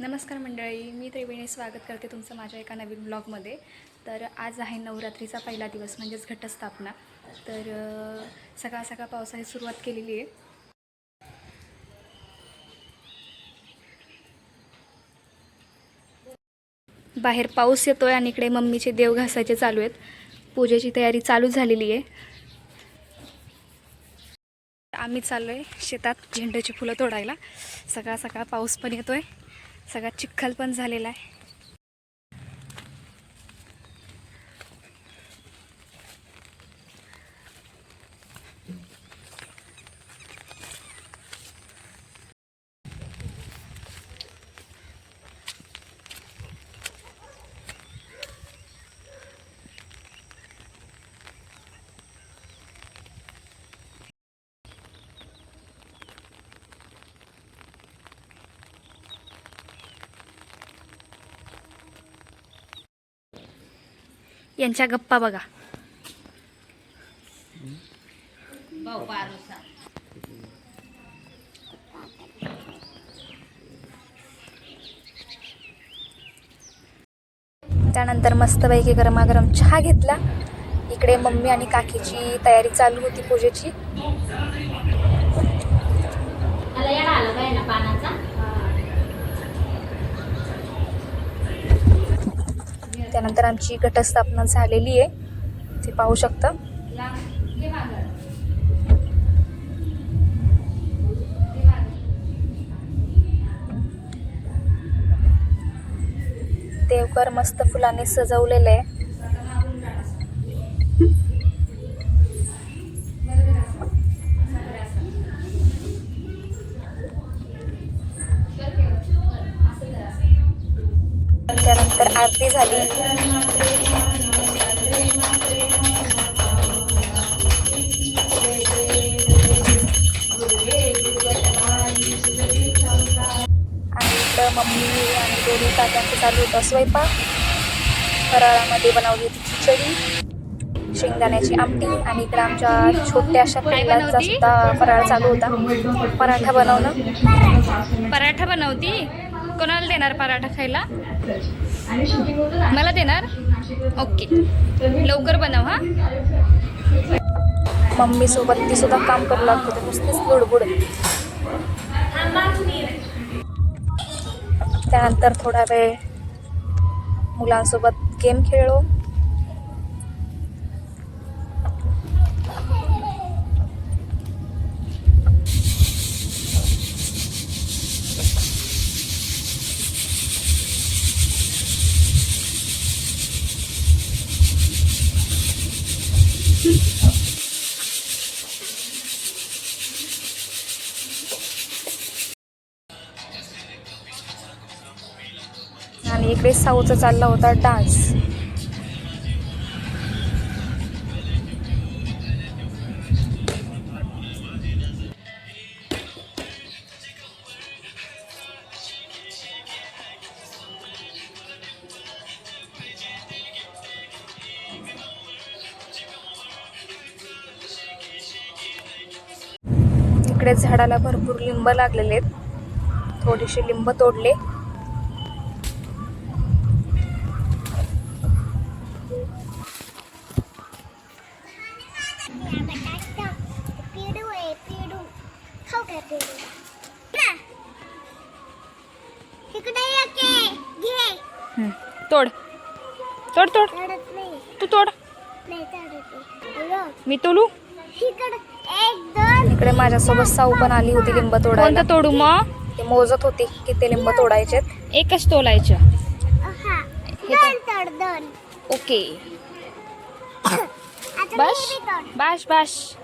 नमस्कार मंडळी मी त्रिवेणी स्वागत करते तुमचं माझ्या एका नवीन ब्लॉगमध्ये. तर आज आहे नवरात्रीचा पहिला दिवस म्हणजेच घटस्थापना. तर सकाळ सकाळ पावसाने सुरुवात केलेली आहे. बाहेर पाऊस येतो आहे आणि इकडे मम्मीचे देव घासायचे चालू आहेत. पूजेची तयारी चालू झालेली आहे. आम्ही चाललो आहे शेतात झेंडूची फुलं तोडायला. सकाळ सकाळ पाऊस पण येतो आहे सगळा चिखल पण झालेला आहे. यांच्या गप्पा बघा. त्यानंतर मस्तपैकी गरमागरम चहा घेतला. इकडे मम्मी आणि काकीची तयारी चालू होती पूजेची. त्यानंतर आमची घटस्थापना झालेली आहे. ते पाहू शकता. देवकर मस्त फुलांनी सजवलेलं आहे. मम्मी आणि दोन्ही काकांचं चालू होतं स्वयंपाक. फराळामध्ये बनवली होती खिचडी शेंगदाण्याची आमटी आणि इकडं आमच्या छोट्याशा पिल्लांचा सुद्धा फराळ चालू होता. पराठा बनवणं. पराठा बनवती? कोणाला देणार पराठा खायला? मला देणार? ओके. लवकर बनव हा. मम्मी सोबत ती सुद्धा काम करू लागते नुसतीच बुडबुड. त्यानंतर थोडा वेळ मुलांसोबत गेम खेळलो आणि इकडे साऊचा चालला होता डान्स. इकडे झाडाला भरपूर लिंब लागलेले आहेत. थोडेसे लिंब तोडले. तोड. तोड तोड. तू तोड. मी तोडू? इकडे एक दोन. इकडे माझ्यासोबत साऊ पण आली होती लिंब तोडायला. तोडू मग? ते मोजत होती किती लिंब तोडायचे एकच तोलायचं. हा. दोन तड दोन. ओके. बस. मी बी तोड. Bash bash